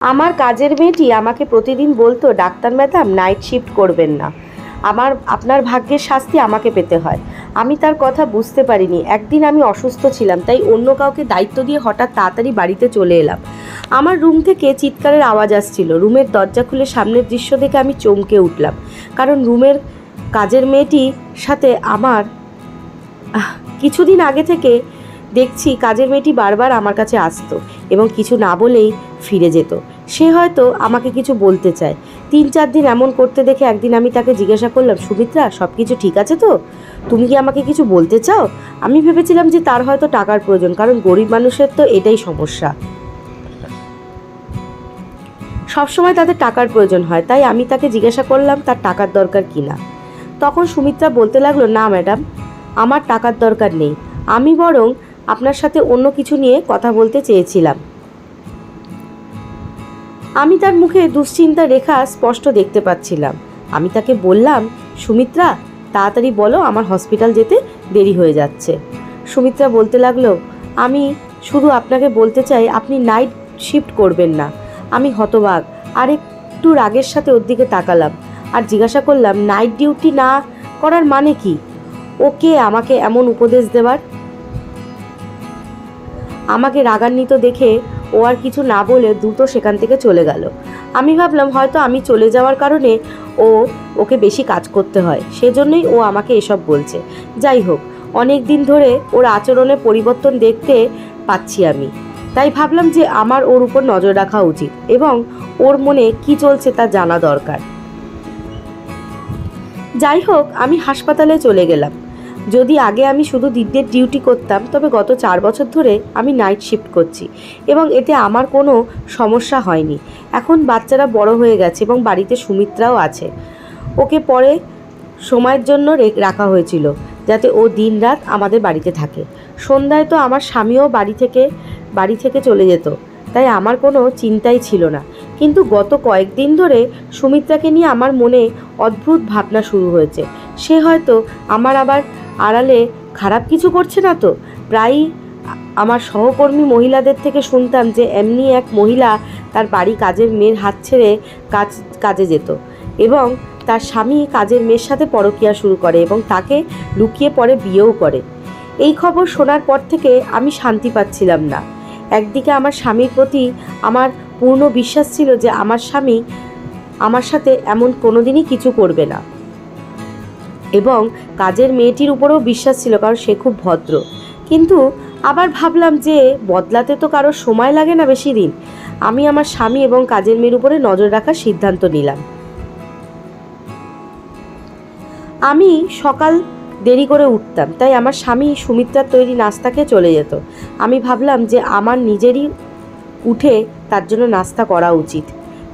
আমার কাজের মেয়েটি আমাকে প্রতিদিন বলতো, ডাক্তার ম্যাডাম নাইট শিফট করবেন না। আমার, আপনার ভাগ্যের শাস্তি আমাকে পেতে হয়। আমি তার কথা বুঝতে পারিনি। একদিন আমি অসুস্থ ছিলাম, তাই অন্য কাউকে দায়িত্ব দিয়ে হঠাৎ তাড়াতাড়ি বাড়িতে চলে এলাম। আমার রুম থেকে চিৎকারের আওয়াজ আসছিল। রুমের দরজা খুলে সামনের দৃশ্য দেখে আমি চমকে উঠলাম। কারণ রুমের কাজের মেয়েটির সাথে আমার কিছুদিন আগে থেকে দেখছি কাজের মেয়েটি বারবার আমার কাছে আসতো এবং কিছু না বলেই ফিরে যেত। সে হয়তো আমাকে কিছু বলতে চায়। তিন চার দিন এমন করতে দেখে একদিন আমি তাকে জিজ্ঞাসা করলাম, সুমিত্রা সব কিছু ঠিক আছে তো? তুমি কি আমাকে কিছু বলতে চাও? আমি ভেবেছিলাম যে তার হয়তো টাকার প্রয়োজন, কারণ গরিব মানুষের তো এটাই সমস্যা। সবসময় তাদের টাকার প্রয়োজন হয়, তাই আমি তাকে জিজ্ঞাসা করলাম, তার টাকার দরকার কি না? তখন সুমিত্রা বলতে লাগল, না, ম্যাডাম, আমার টাকার দরকার নেই। আমি বরং আপনার সাথে অন্য কিছু নিয়ে কথা বলতে চেয়েছিলাম। আমি তার মুখে দুশ্চিন্তা রেখা স্পষ্ট দেখতে পাচ্ছিলাম। আমি তাকে বললাম, সুমিত্রা, তাড়াতাড়ি বলো আমার হসপিটাল যেতে দেরি হয়ে যাচ্ছে। সুমিত্রা বলতে লাগল, আমি শুধু আপনাকে বলতে চাই, আপনি নাইট শিফট করবেন না। আমি হতবাক, আর, একটু রাগের সাথে ওর দিকে তাকালাম আর জিজ্ঞাসা করলাম, নাইট ডিউটি না করার মানে কি? ওকে আমাকে এমন উপদেশ দেওয়ার আমাকে রাগান্বিত দেখে ও আর কিছু না বলে দ্রুত সেখান থেকে চলে গেল। আমি ভাবলাম হয়তো আমি চলে যাওয়ার কারণে ও ওকে বেশি কাজ করতে হয়, সেজন্যই ও আমাকে এসব বলছে। যাই হোক, অনেক দিন ধরে ওর আচরণে পরিবর্তন দেখতে পাচ্ছি আমি। তাই ভাবলাম যে আমার ওর উপর নজর রাখা উচিত এবং ওর মনে কি চলছে তা জানা দরকার। যাই হোক, আমি হাসপাতালে চলে গেলাম। যদি আগে আমি শুধু দিনের ডিউটি করতাম, তবে গত চার বছর ধরে আমি নাইট শিফট করছি এবং এতে আমার কোনো সমস্যা হয়নি। এখন বাচ্চারা বড় হয়ে গেছে এবং বাড়িতে সুমিত্রাও আছে। ওকে পরে সময়ের জন্য রাখা হয়েছিল যাতে ও দিনরাত আমাদের বাড়িতে থাকে। সন্ধ্যায় তো আমার স্বামীও বাড়ি থেকে বাড়ি থেকে চলে যেত। তাই আমার কোনো চিন্তাই ছিল না। কিন্তু গত কয়েকদিন ধরে সুমিত্রাকে নিয়ে আমার মনে অদ্ভুত ভাবনা শুরু হয়েছে। সে হয়তো আমার আবার আড়ালে খারাপ কিছু করছে না তো? প্রায়ই আমার সহকর্মী মহিলাদের থেকে শুনতাম যে এমনি এক মহিলা তার বাড়ি কাজের মেয়ের হাত ছেড়ে কাজ, কাজে যেত এবং তার স্বামী কাজের মেয়ের সাথে পরকিয়া শুরু করে এবং তাকে লুকিয়ে পরে বিয়েও করে। এই খবর শোনার পর থেকে আমি শান্তি পাচ্ছিলাম না। একদিকে আমার স্বামীর প্রতি আমার পূর্ণ বিশ্বাস ছিল যে আমার স্বামী আমার সাথে এমন কোনোদিনই কিছু করবে না। এবং কাজের মেয়েটির উপরেও বিশ্বাস ছিল, কারণ সে খুব ভদ্র। কিন্তু আবার ভাবলাম যে বদলাতে তো কারোর সময় লাগে না বেশি দিন। আমি আমার স্বামী এবং কাজের মেয়ের উপরে নজর রাখার সিদ্ধান্ত নিলাম। আমি সকাল দেরি করে উঠতাম। তাই আমার স্বামী সুমিত্রার তৈরি নাস্তা খেয়ে চলে যেত। আমি ভাবলাম যে আমার নিজেরই উঠে তার জন্য নাস্তা করা উচিত।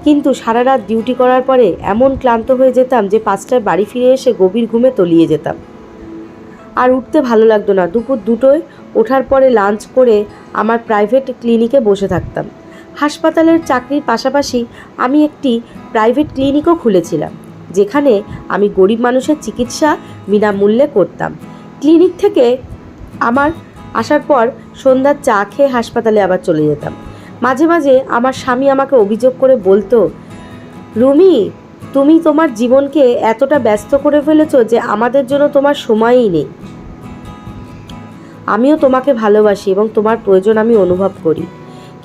কিন্তু সারা রাত ডিউটি করার পরে এমন ক্লান্ত হয়ে যেতাম যে পাঁচটায় বাড়ি ফিরে এসে গভীর ঘুমে তলিয়ে যেতাম। আর উঠতে ভালো লাগতো না। দুপুর দুটোয় ওঠার পরে লাঞ্চ করে আমার প্রাইভেট ক্লিনিকে বসে থাকতাম। হাসপাতালের চাকরির পাশাপাশি আমি একটি প্রাইভেট ক্লিনিকও খুলেছিলাম। যেখানে আমি গরিব মানুষের চিকিৎসা বিনামূল্যে করতাম। ক্লিনিক থেকে আমার আসার পর সন্ধ্যার চা খেয়ে হাসপাতালে আবার চলে যেতাম। মাঝে মাঝে আমার স্বামী আমাকে অভিযোগ করে বলতো, রুমি, তুমি তোমার জীবনকে এতটা ব্যস্ত করে ফেলেছো যে আমাদের জন্য তোমার সময়ই নেই। আমিও তোমাকে ভালোবাসি এবং তোমার প্রয়োজন আমি অনুভব করি।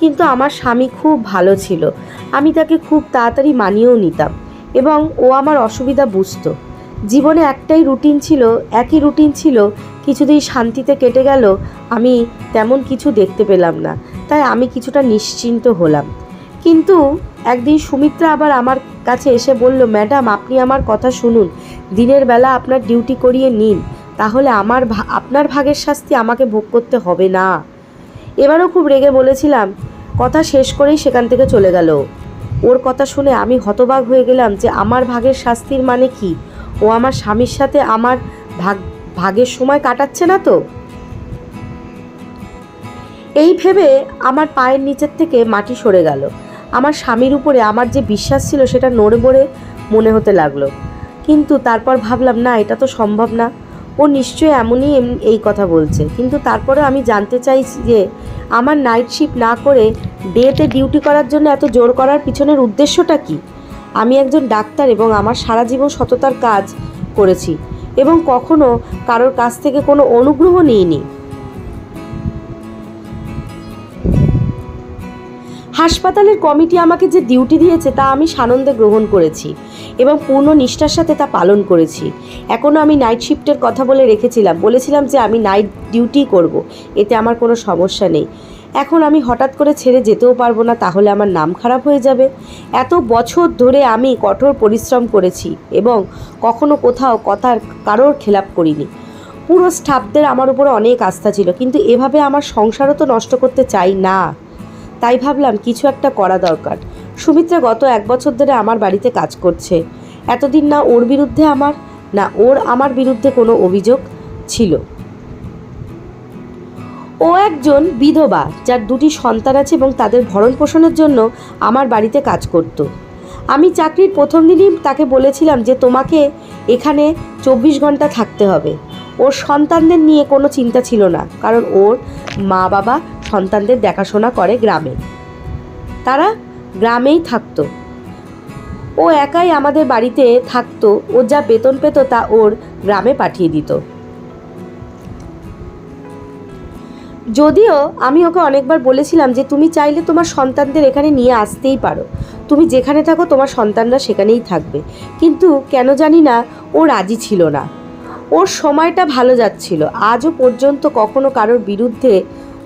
কিন্তু আমার স্বামী খুব ভালো ছিল। আমি তাকে খুব তাড়াতাড়ি মানিয়েও নিতাম। এবং ও আমার অসুবিধা বুঝতো। জীবনে একটাই রুটিন ছিল, একই রুটিন ছিল কিছুদিন শান্তিতে কেটে গেল, আমি তেমন কিছু দেখতে পেলাম না, তাই আমি কিছুটা নিশ্চিন্ত হলাম। কিন্তু একদিন সুমিত্রা আবার আমার কাছে এসে বলল, ম্যাডাম, আপনি আমার কথা শুনুন, দিনের বেলা আপনার ডিউটি করিয়ে নিন, তাহলে আমার আপনার ভাগের শাস্তি আমাকে ভোগ করতে হবে না। এবারও খুব রেগে বলেছিলাম, কথা শেষ করেই সেখান থেকে চলে গেল। ওর কথা শুনে আমি হতবাক হয়ে গেলাম যে আমার ভাগের শাস্তির মানে কি? ও আমার স্বামীর সাথে আমার ভাগ, ভাগের সময় কাটাচ্ছে না তো? এই ভেবে আমার পায়ের নিচের থেকে মাটি সরে গেল। আমার স্বামীর উপরে আমার যে বিশ্বাস ছিল সেটা নড়ে বড়ে মনে হতে লাগল। কিন্তু তারপর ভাবলাম, না, এটা তো সম্ভব না। ও নিশ্চয়ই এমনই এই কথা বলছে। কিন্তু তারপরে আমি জানতে চাইছি যে আমার নাইট শিফট না করে ডেতে ডিউটি করার জন্য এত জোর করার পিছনের উদ্দেশ্যটা কি? আমি একজন ডাক্তার এবং আমার সারা জীবন সততার কাজ করেছি এবং কখনো কারোর কাছ থেকে কোনো অনুগ্রহ নিইনি। হাসপাতালের কমিটি আমাকে যে ডিউটি দিয়েছে তা আমি সানন্দে গ্রহণ করেছি এবং পূর্ণ নিষ্ঠার সাথে তা পালন করেছি। এখনও আমি নাইট শিফটের কথা বলে রেখেছিলাম। বলেছিলাম যে আমি নাইট ডিউটি করব। এতে আমার কোনো সমস্যা নেই। এখন আমি হঠাৎ করে ছেড়ে যেতেও পারব না, তাহলে আমার নাম খারাপ হয়ে যাবে। এত বছর ধরে আমি কঠোর পরিশ্রম করেছি এবং কখনো কোথাও কথার কারোর খেলাপ করিনি। পুরো স্টাফদের আমার উপরে অনেক আস্থা ছিল, কিন্তু এভাবে আমার সংসারও তো নষ্ট করতে চাই না। তাই ভাবলাম কিছু একটা করা দরকার। সুমিত্রা গত এক বছর ধরে আমার বাড়িতে কাজ করছে। এতদিন না ওর বিরুদ্ধে আমার, না ওর আমার বিরুদ্ধে কোনো অভিযোগ ছিল। ও একজন বিধবা, যার দুটি সন্তান আছে এবং তাদের ভরণ পোষণের জন্য আমার বাড়িতে কাজ করত। আমি চাকরির প্রথম দিনই তাকে বলেছিলাম যে তোমাকে এখানে চব্বিশ ঘণ্টা থাকতে হবে। ওর সন্তানদের নিয়ে কোনো চিন্তা ছিল না, কারণ ওর মা বাবা সন্তানদের দেখাশোনা করে গ্রামে। তারা গ্রামেই থাকতো। ও একাই আমাদের বাড়িতে থাকতো, ও যা বেতন পেত তা ওর গ্রামে পাঠিয়ে দিত। যদিও আমি ওকে অনেকবার বলেছিলাম যে, তুমি চাইলে তোমার সন্তানদের এখানে নিয়ে আসতেই পারো। তুমি যেখানে থাকো, তোমার সন্তানরা সেখানেই থাকবে। কিন্তু কেন জানি না, ও রাজি ছিল না। ওর সময়টা ভালো যাচ্ছিল। আজও পর্যন্ত কখনো কারোর বিরুদ্ধে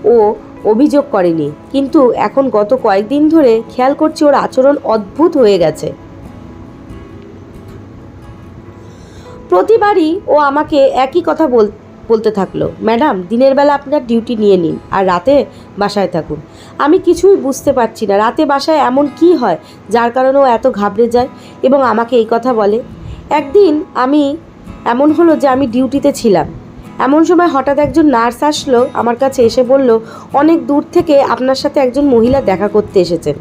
ও অভিযোগ করেনি। কিন্তু এখন গত কয়েকদিন ধরে খেয়াল করছি ওর আচরণ অদ্ভুত হয়ে গেছে। প্রতিবারই ও আমাকে একই কথা বল, বলতে থাকল, ম্যাডাম, দিনের বেলা আপনার ডিউটি নিয়ে নিন, আর রাতে বাসায় থাকুন। আমি কিছুই বুঝতে পারছি না, রাতে বাসায় এমন কি হয়, যার কারণে ও এত ঘাবড়ে যায় এবং আমাকে এই কথা বলে। একদিন আমি, এমন হলো যে আমি ডিউটিতে ছিলাম। এমন সময় হঠাৎ একজন নার্স আসলো আমার কাছে এসে বলল, অনেক দূর থেকে আপনার সাথে একজন মহিলা দেখা করতে এসেছেন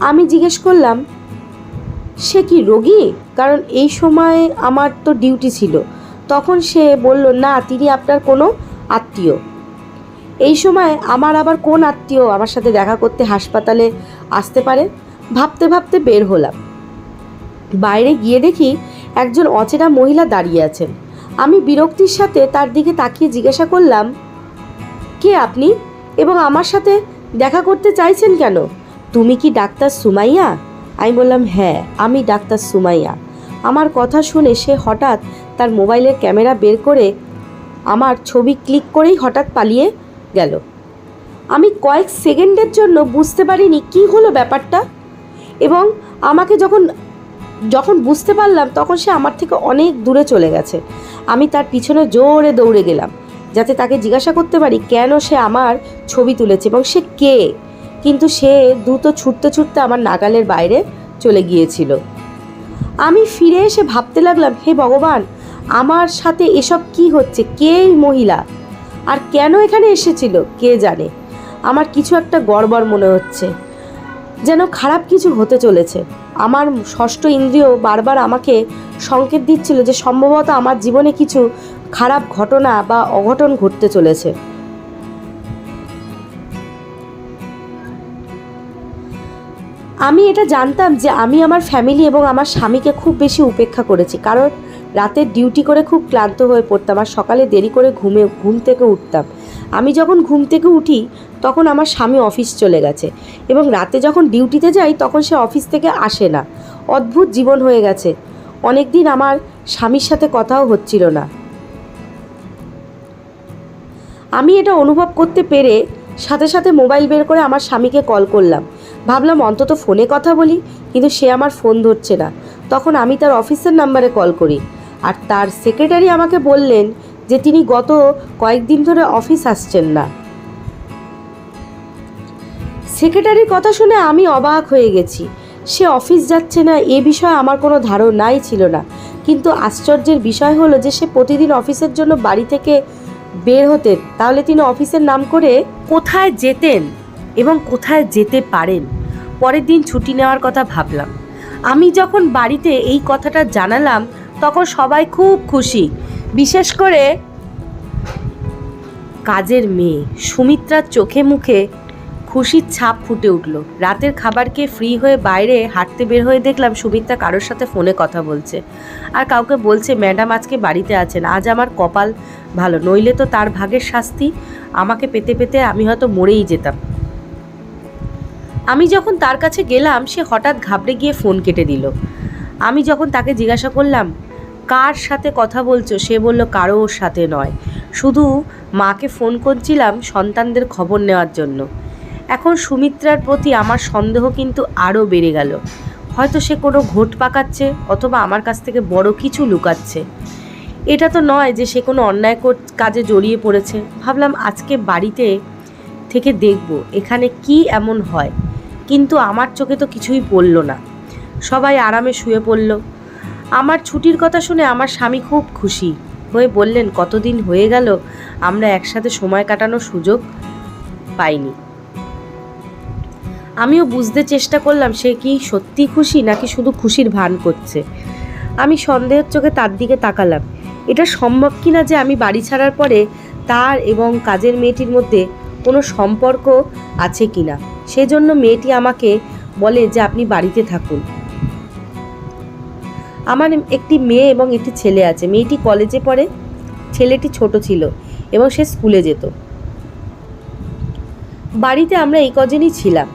আমি জিজ্ঞেস করলাম, সে কি রোগী? কারণ এই সময় আমার তো ডিউটি ছিল। তখন সে বলল, না, তিনি আপনার কোনো আত্মীয়। এই সময় আমার আবার কোন আত্মীয় আমার সাথে দেখা করতে হাসপাতালে আসতে পারে? ভাবতে ভাবতে বের হলাম। বাইরে গিয়ে দেখি একজন অচেনা মহিলা দাঁড়িয়ে আছেন। আমি বিরক্তির সাথে তার দিকে তাকিয়ে জিজ্ঞাসা করলাম, কে আপনি? এবং আমার সাথে দেখা করতে চাইছেন কেন? তুমি কি ডাক্তার সুমাইয়া? আমি বললাম হ্যাঁ আমি ডাক্তার সুমাইয়া। আমার কথা শুনে সে হঠাৎ তার মোবাইলের ক্যামেরা বের করে আমার ছবি ক্লিক করেই হঠাৎ পালিয়ে গেল। আমি কয়েক সেকেন্ডের জন্য বুঝতে পারিনি কি হলো ব্যাপারটা, এবং আমাকে যখন যখন বুঝতে পারলাম, তখন সে আমার থেকে অনেক দূরে চলে গেছে। আমি তার পিছনে জোরে দৌড়ে গেলাম, যাতে তাকে জিজ্ঞাসা করতে পারি, কেন সে আমার ছবি তুলেছে এবং সে কে? কিন্তু সে দ্রুত ছুটতে ছুটতে আমার নাগালের বাইরে চলে গিয়েছিল। আমি ফিরে এসে ভাবতে লাগলাম, হে ভগবান, আমার সাথে এসব কি হচ্ছে? কে এই মহিলা? আর কেন এখানে এসেছিল? কে জানে? আমার কিছু একটা গড়বড় মনে হচ্ছে। যেন খারাপ কিছু হতে চলেছে। আমার ষষ্ঠ ইন্দ্রিয় বারবার আমাকে সংকেত দিচ্ছিল যে সম্ভবত আমার জীবনে কিছু খারাপ ঘটনা বা অঘটন ঘটতে চলেছে। আমি এটা জানতাম যে আমি আমার ফ্যামিলি এবং আমার স্বামীকে খুব বেশি উপেক্ষা করেছি। কারণ রাতের ডিউটি করে খুব ক্লান্ত হয়ে পড়তাম আর সকালে দেরি করে ঘুমে, ঘুম থেকে উঠতাম। আমি যখন ঘুম থেকে উঠি, তখন আমার স্বামী অফিস চলে গেছে এবং রাতে যখন ডিউটিতে যাই, তখন সে অফিস থেকে আসে না। অদ্ভুত জীবন হয়ে গেছে। অনেক দিন আমার স্বামীর সাথে কথাও হচ্ছিল না। আমি এটা অনুভব করতে পেরে সাথে সাথে মোবাইল বের করে আমার স্বামীকে কল করলাম। ভাবলাম, অন্তত ফোনে কথা বলি, কিন্তু সে আমার ফোন ধরছে না। তখন আমি তার অফিসের নাম্বারে কল করি। আর তার সেক্রেটারি আমাকে বললেন যে তিনি গত কয়েকদিন ধরে অফিস আসছেন না। সেক্রেটারির কথা শুনে আমি অবাক হয়ে গেছি। সে অফিস যাচ্ছে না, এ বিষয়ে আমার কোনো ধারণাই ছিল না। কিন্তু আশ্চর্যের বিষয় হলো যে সে প্রতিদিন অফিসের জন্য বাড়ি থেকে বের হতেন, তাহলে তিনি অফিসের নাম করে কোথায় যেতেন এবং কোথায় যেতে পারেন? পরের দিন ছুটি নেওয়ার কথা ভাবলাম। আমি যখন বাড়িতে এই কথাটা জানালাম, তখন সবাই খুব খুশি। বিশেষ করে কাজের মেয়ে সুমিত্রার চোখে মুখে খুশির ছাপ ফুটে উঠল। রাতের খাবার খেয়ে ফ্রি হয়ে বাইরে হাঁটতে বের হয়ে দেখলাম সুমিত্রা কারোর সাথে ফোনে কথা বলছে। আর কাউকে বলছে, ম্যাডাম আজকে বাড়িতে আছেন, আজ আমার কপাল ভালো, নইলে তো তার ভাগের শাস্তি আমাকে পেতে পেতে আমি হয়তো মরেই যেতাম। আমি যখন তার কাছে গেলাম, সে হঠাৎ ঘাবড়ে গিয়ে ফোন কেটে দিল। আমি যখন তাকে জিজ্ঞাসা করলাম কার সাথে কথা বলছো? সে বলল, কারোর সাথে নয়। শুধু মাকে ফোন করছিলাম সন্তানদের খবর নেওয়ার জন্য। এখন সুমিত্রার প্রতি আমার সন্দেহ কিন্তু আরও বেড়ে গেল। হয়তো সে কোনো ঘোট পাকাচ্ছে অথবা আমার কাছ থেকে বড় কিছু লুকাচ্ছে। এটা তো নয় যে সে কোনো অন্যায় কাজে জড়িয়ে পড়েছে। ভাবলাম আজকে বাড়িতে থেকে দেখব এখানে কি এমন হয়। কিন্তু আমার চোখে তো কিছুই পড়ল না। সবাই আরামে শুয়ে পড়ল। আমার ছুটির কথা শুনে আমার স্বামী খুব খুশি হয়ে বললেন, কতদিন হয়ে গেল? আমরা একসাথে সময় কাটানোর সুযোগ পাইনি। আমিও বুঝতে চেষ্টা করলাম, সে কি সত্যি খুশি নাকি শুধু খুশির ভান করছে? আমি সন্দেহের চোখে তার দিকে তাকালাম। এটা সম্ভব কি না যে আমি বাড়ি ছাড়ার পরে তার এবং কাজের মেয়েটির মধ্যে কোনো সম্পর্ক আছে কি না? সেজন্য মেয়েটি আমাকে বলে যে আপনি বাড়িতে থাকুন। আমার একটি মেয়ে এবং একটি ছেলে আছে। মেয়েটি কলেজে পড়ে, ছেলেটি ছোট ছিল এবং সে স্কুলে যেত। বাড়িতে আমরা এই কজনই ছিলাম।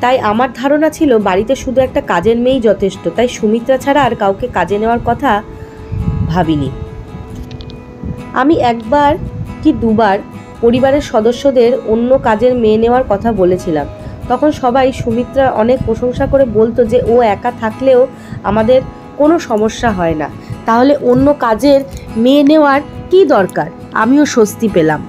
তাই আমার ধারণা ছিল বাড়িতে শুধু একটা কাজের মেয়েই যথেষ্ট, তাই সুমিত্রা ছাড়া আর কাউকে কাজে নেওয়ার কথা ভাবিনি। আমি একবার কি দুবার পরিবারের সদস্যদের অন্য কাজের মেয়ে নেওয়ার কথা বলেছিলাম। তখন সবাই সুমিত্রা অনেক প্রশংসা করে বলতো যে ও একা থাকলেও আমাদের কোনো সমস্যা হয় না। তাহলে অন্য কাজের মেয়ে নেওয়ার কি দরকার? আমিও স্বস্তি পেলাম।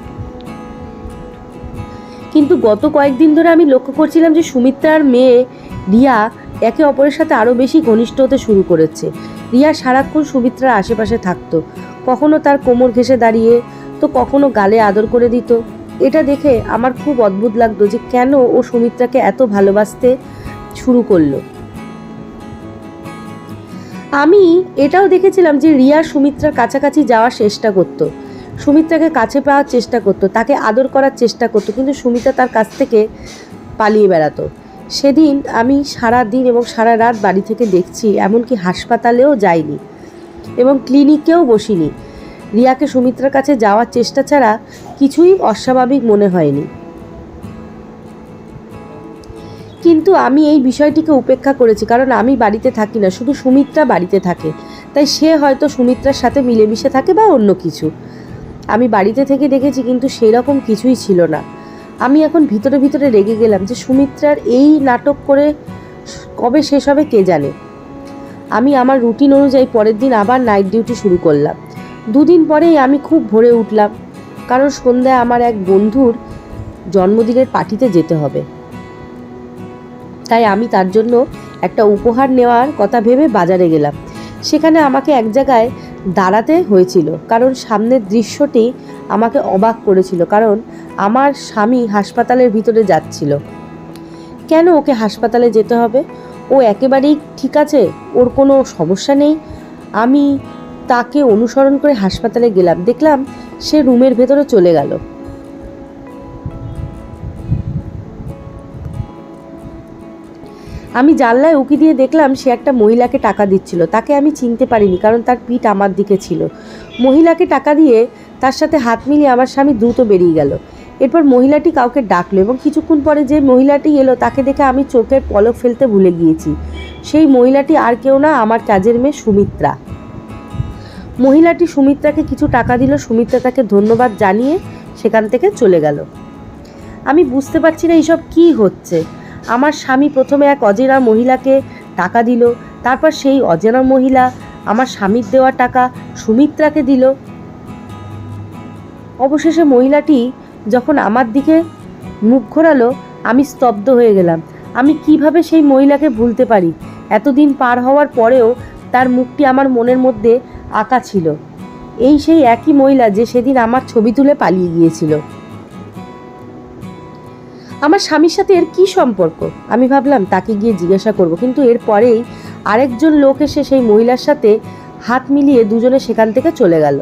কিন্তু গত কয়েকদিন ধরে আমি লক্ষ্য করছিলাম যে সুমিত্রার মেয়ে রিয়া একে অপরের সাথে আরও বেশি ঘনিষ্ঠ হতে শুরু করেছে। রিয়া সারাক্ষণ সুমিত্রার আশেপাশে থাকতো। কখনো তার কোমর ঘেঁষে দাঁড়িয়ে তো কখনো গালে আদর করে দিত। এটা দেখে আমার খুব অদ্ভুত লাগতো যে কেন ও সুমিত্রাকে এত ভালোবাসতে শুরু করল। আমি এটাও দেখেছিলাম যে রিয়া সুমিত্রার কাছাকাছি যাওয়ার চেষ্টা করতো। সুমিত্রাকে কাছে পাওয়ার চেষ্টা করতো, তাকে আদর করার চেষ্টা করতো, কিন্তু সুমিত্রা তার কাছ থেকে পালিয়ে বেড়াতো। সেদিন আমি সারা দিন এবং সারা রাত বাড়ি থেকে দেখছি, এমনকি হাসপাতালেও যাইনি এবং ক্লিনিকেও বসিনি। রিয়াকে সুমিত্রার কাছে যাওয়ার চেষ্টা ছাড়া কিছুই অস্বাভাবিক মনে হয়নি। কিন্তু আমি এই বিষয়টিকে উপেক্ষা করেছি, কারণ আমি বাড়িতে থাকি না, শুধু সুমিত্রা বাড়িতে থাকে। তাই সে হয়তো সুমিত্রার সাথে মিলেমিশে থাকে বা অন্য কিছু। আমি বাড়িতে থেকে দেখেছি কিন্তু সেই রকম কিছুই ছিল না। আমি এখন ভিতরে ভিতরে রেগে গেলাম যে সুমিত্রার এই নাটক করে কবে শেষ হবে কে জানে। আমি আমার রুটিন অনুযায়ী পরের দিন আবার নাইট ডিউটি শুরু করলাম। দুদিন পরেই আমি খুব ভোরে উঠলাম, কারণ সন্ধ্যায় আমার এক বন্ধুর জন্মদিনের পার্টিতে যেতে হবে। তাই আমি তার জন্য একটা উপহার নেওয়ার কথা ভেবে বাজারে গেলাম। সেখানে আমাকে এক জায়গায় দাঁড়াতে হয়েছিল, কারণ সামনের দৃশ্যটি আমাকে অবাক করেছিল, কারণ আমার স্বামী হাসপাতালের ভিতরে যাচ্ছিল। কেন ওকে হাসপাতালে যেতে হবে? ও একেবারেই ঠিক আছে, ওর কোনো সমস্যা নেই। আমি তাকে অনুসরণ করে হাসপাতালে গেলাম, দেখলাম সে রুমের ভেতরে চলে গেল। আমি জানলায় উকি দিয়ে দেখলাম সে একটা মহিলাকে টাকা দিচ্ছিল। তাকে আমি চিনতে পারিনি, কারণ তার পিঠ আমার দিকে ছিল। মহিলাকে টাকা দিয়ে তার সাথে হাত মিলিয়ে আমার স্বামী দ্রুত বেরিয়ে গেল। এরপর মহিলাটি কাউকে ডাকলো এবং কিছুক্ষণ পরে যে মহিলাটি এলো, তাকে দেখে আমি চোখের পলক ফেলতে ভুলে গিয়েছি। সেই মহিলাটি আর কেউ না, আমার কাজের মেয়ে সুমিত্রা। মহিলাটি সুমিত্রাকে কিছু টাকা দিল। সুমিত্রা তাকে ধন্যবাদ জানিয়ে সেখান থেকে চলে গেল। আমি বুঝতে পারছি না এইসব কী হচ্ছে। আমার স্বামী প্রথমে এক অজেনা মহিলাকে টাকা দিল, তারপর সেই অজেনা মহিলা আমার স্বামীর দেওয়া টাকা সুমিত্রাকে দিল। অবশেষে মহিলাটি যখন আমার দিকে মুখ ঘোরালো, আমি স্তব্ধ হয়ে গেলাম। আমি কীভাবে সেই মহিলাকে ভুলতে পারি? এতদিন পার হওয়ার পরেও তার মুখটি আমার মনের মধ্যে আঁকা ছিল। এই সেই একই মহিলা যে সেদিন আমার ছবি তুলে পালিয়ে গিয়েছিল। আমার স্বামীর সাথে এর কি সম্পর্ক? আমি ভাবলাম, তাকে গিয়ে জিজ্ঞাসা করব। কিন্তু এর পরেই আরেকজন লোক এসে সেই মহিলার সাথে হাত মিলিয়ে দুজনে সেখান থেকে চলে গেল।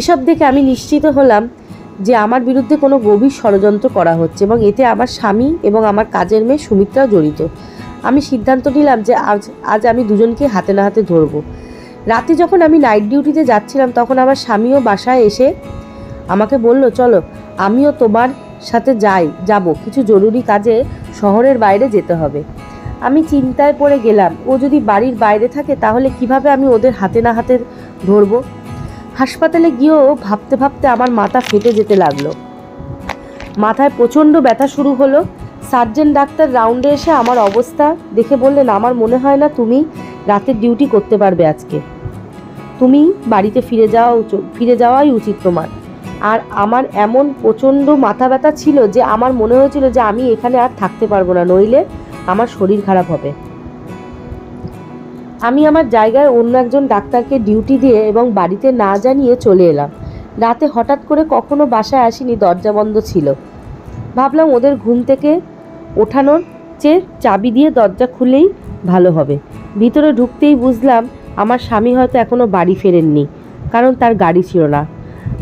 এসব দেখে আমি নিশ্চিত হলাম যে আমার বিরুদ্ধে কোনো গভীর ষড়যন্ত্র করা হচ্ছে এবং এতে আমার স্বামী এবং আমার কাজের মেয়ে সুমিত্রাও জড়িত। আমি সিদ্ধান্ত নিলাম যে আজ আজ আমি দুজনকে হাতে না হাতে ধরবো। রাতে যখন আমি নাইট ডিউটিতে যাচ্ছিলাম, তখন আমার স্বামীও বাসায় এসে আমাকে বলল, চলো, আমিও তোমার সাথে যাই, যাব। কিছু জরুরি কাজে শহরের বাইরে যেতে হবে। আমি চিন্তায় পড়ে গেলাম, ও যদি বাড়ির বাইরে থাকে তাহলে কীভাবে আমি ওদের হাতে না হাতে ধরবো? হাসপাতালে গিয়েও ভাবতে ভাবতে আমার মাথা ফেটে যেতে লাগল। মাথায় প্রচণ্ড ব্যথা শুরু হলো। সার্জেন ডাক্তার রাউন্ডে এসে আমার অবস্থা দেখে বললেন, আমার মনে হয় না তুমি রাতের ডিউটি করতে পারবে আজকে। তুমি বাড়িতে ফিরে যাওয়া ফিরে যাওয়াই উচিত তোমার। আর আমার এমন প্রচণ্ড মাথা ব্যথা ছিল যে আমার মনে হয়েছিল যে আমি এখানে আর থাকতে পারব না, নইলে আমার শরীর খারাপ হবে। আমি আমার জায়গায় অন্য একজন ডাক্তারকে ডিউটি দিয়ে এবং বাড়িতে না জানিয়ে চলে এলাম। রাতে হঠাৎ করে কখনো বাসায় আসিনি, দরজা বন্ধ ছিল। ভাবলাম ওদের ঘুম থেকে ওঠানোর চেয়ে চাবি দিয়ে দরজা খুলেই ভালো হবে। ভিতরে ঢুকতেই বুঝলাম আমার স্বামী হয়তো এখনও বাড়ি ফেরেননি, কারণ তার গাড়ি ছিল না।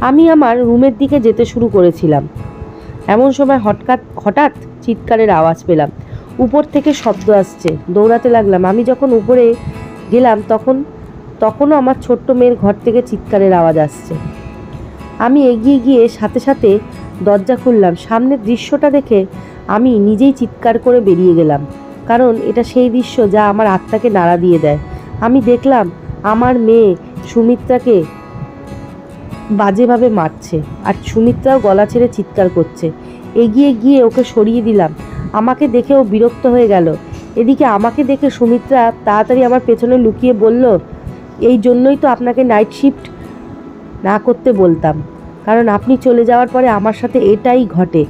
আমি আমার রুমের দিকে যেতে শুরু করেছিলাম। এমন সময় হঠাৎ হঠাৎ চিৎকারের আওয়াজ পেলাম। উপর থেকে শব্দ আসছে। দৌড়াতে লাগলাম। আমি যখন উপরে গেলাম, তখন, তখনও আমার ছোট্ট মেয়ের ঘর থেকে চিৎকারের আওয়াজ আসছে। আমি এগিয়ে গিয়ে সাথে সাথে দরজা খুললাম। সামনের দৃশ্যটা দেখে আমি নিজেই চিৎকার করে বেরিয়ে গেলাম। কারণ এটা সেই দৃশ্য যা আমার আত্মাকে নাড়া দিয়ে দেয়। আমি দেখলাম, আমার মেয়ে সুমিত্রাকে বাজেভাবে মারছে আর সুমিত্রাও গলা ছেড়ে চিৎকার করছে। এগিয়ে গিয়ে ওকে সরিয়ে দিলাম। আমাকে দেখে ও বিরক্ত হয়ে গেল। এদিকে আমাকে দেখে সুমিত্রা তাড়াতাড়ি আমার পেছনে লুকিয়ে বলল, এই জন্যই তো আপনাকে নাইট শিফট না করতে বলতাম। কারণ আপনি চলে যাওয়ার পরে আমার সাথে এটাই ঘটে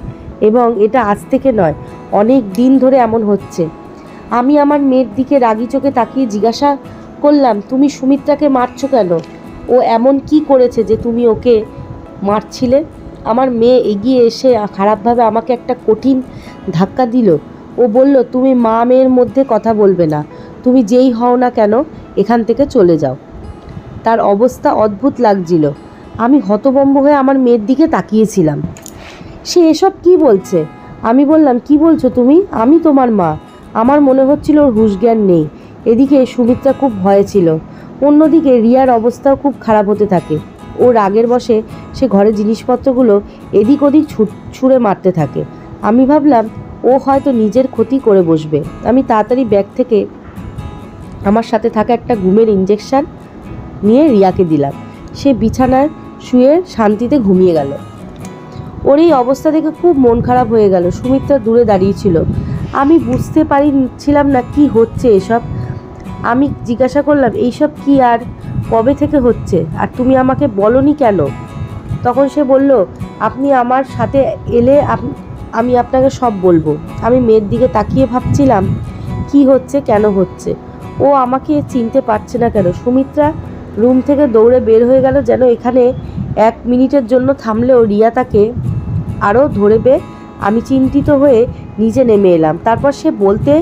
এবং এটা আজ থেকে নয়, অনেক দিন ধরে এমন হচ্ছে। আমি আমার মেয়ের দিকে রাগি চোখে তাকিয়ে জিজ্ঞাসা করলাম, তুমি সুমিত্রাকে মারছো কেন? ও এমন কি করেছে যে তুমি ওকে মারছিলে? আমার মেয়ে এগিয়ে এসে খারাপভাবে আমাকে একটা কঠিন ধাক্কা দিল। ও বলল, তুমি মা মেয়ের মধ্যে কথা বলবে না। তুমি যেই হও না কেন, এখান থেকে চলে যাও। তার অবস্থা অদ্ভুত লাগছিল। আমি হতবম্ব হয়ে আমার মেয়ের দিকে তাকিয়েছিলাম। সে এসব কি বলছে? আমি বললাম, কি বলছো তুমি? আমি তোমার মা। আমার মনে হচ্ছিল ওর হুশ জ্ঞান নেই। এদিকে সুমিত্রা খুব ভয়ে ছিল। অন্যদিকে রিয়ার অবস্থাও খুব খারাপ হতে থাকে। ও রাগের বসে সে ঘরে জিনিসপত্রগুলো এদিক ওদিক ছুঁড়ে মারতে থাকে। আমি ভাবলাম, ও হয়তো নিজের ক্ষতি করে বসবে। আমি তাড়াতাড়ি ব্যাগ থেকে আমার সাথে থাকা একটা ঘুমের ইঞ্জেকশান নিয়ে রিয়াকে দিলাম। সে বিছানায় শুয়ে শান্তিতে ঘুমিয়ে গেল। ওর এই অবস্থা দেখে খুব মন খারাপ হয়ে গেল। সুমিত্রা দূরে দাঁড়িয়েছিল আমি বুঝতে পারিছিলাম না কি হচ্ছে এসব। আমি জিজ্ঞাসা করলাম, এইসব কি আর কবে থেকে হচ্ছে? আর তুমি আমাকে বলনি কেন? তখন সে বলল, আপনি আমার সাথে এলে আমি আপনাকে সব বলব। আমি মেয়ের দিকে তাকিয়ে ভাবছিলাম, কি হচ্ছে, কেন হচ্ছে? ও আমাকে চিনতে পারছে না কেন। সুমিত্রা রুম থেকে দৌড়ে বের হয়ে গেল যেন এখানে এক মিনিটের জন্য থামলেও রিয়া তাকে আরও ধরবে আমি চিন্তিত হয়ে নিজে নেমে এলাম। তারপর সে বলতে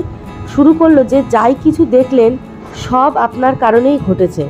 শুরু করল যে, যাই কিছু দেখলেন সব আপনার কারণেই ঘটেছে।